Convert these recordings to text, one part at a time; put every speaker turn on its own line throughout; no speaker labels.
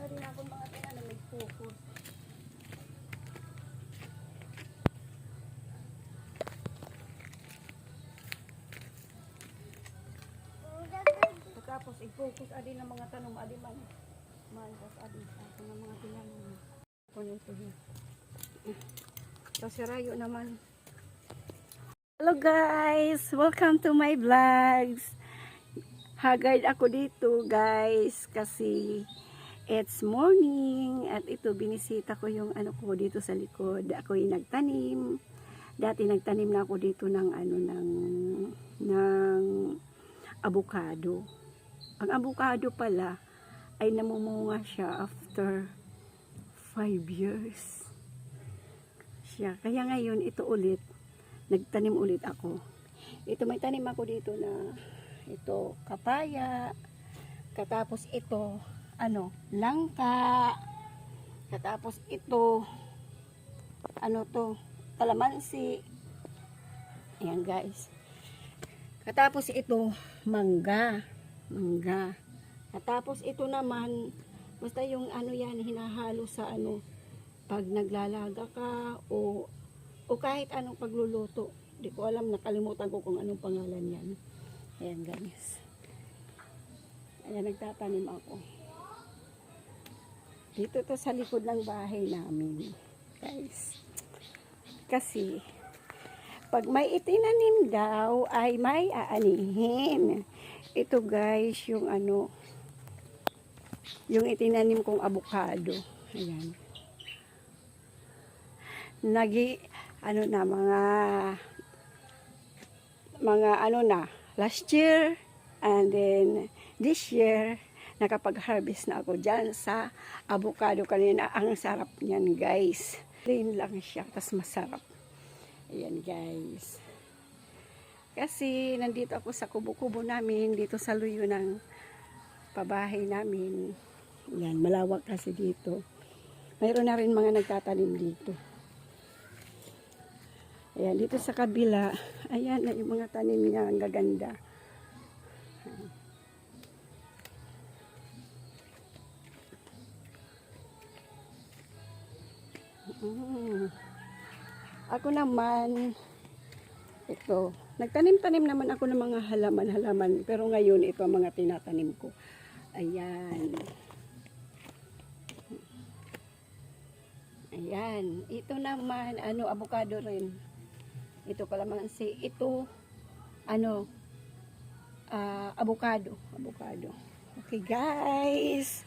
na rin ako mga tina na may focus. Tapos i-focus adi ng mga tanong adi man. Tapos adi ako ng mga tinanong. Ako nito yun. Tapos si Rayo naman. Hello guys! Welcome to my vlogs! Haggard ako dito guys kasi it's morning at ito binisita ko yung ano ko dito sa likod. Ako yung nagtanim. Dati nagtanim na ako dito ng ano ng ng avocado. Ang avocado pala ay namumunga siya after 5 years. Siya. Kaya ngayon ito ulit nagtanim ulit ako. Ito may tanim ako dito na ito kapaya. Katapos ito ano, langka. Katapos ito ano to, kalamansi. Ayan guys. Katapos ito mangga. Mangga. Katapos ito naman basta yung ano yan hinahalo sa ano pag naglalaga ka o o kahit anong pagluluto. Hindi ko alam, nakalimutan ko kung anong pangalan yan. Ayan guys. Ayan, nagtatanim ako. Dito to sa likod ng bahay namin. Guys. Kasi, pag may itinanim daw, ay may aanihin. Ito guys, yung ano, yung itinanim kong avocado. Ayan. Nagi, ano na, mga, mga ano na, last year, and then this year, nakapag-harvest na ako dyan sa avocado kanina. Ang sarap niyan, guys. Plain lang siya, tas masarap. Ayan, guys. Kasi nandito ako sa kubo-kubo namin, dito sa luyo ng pabahay namin. Yan, malawak kasi dito. Mayroon na rin mga nagtatanim dito. Ayan, dito sa kabila, ayan na yung mga tanim niya, ang gaganda. Mm. Ako naman, ito, nagtanim-tanim naman ako ng mga halaman-halaman, pero ngayon ito ang mga tinatanim ko. Ayan. Ayan. Ito naman, ano, avocado rin. Ito kalamansi. Ito, ano, ah, avocado. Avocado. Okay, guys.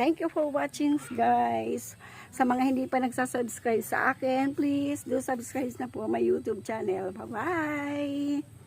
Thank you for watching, guys. Sa mga hindi pa nagsasubscribe sa akin, please do subscribe na po my YouTube channel. Bye-bye!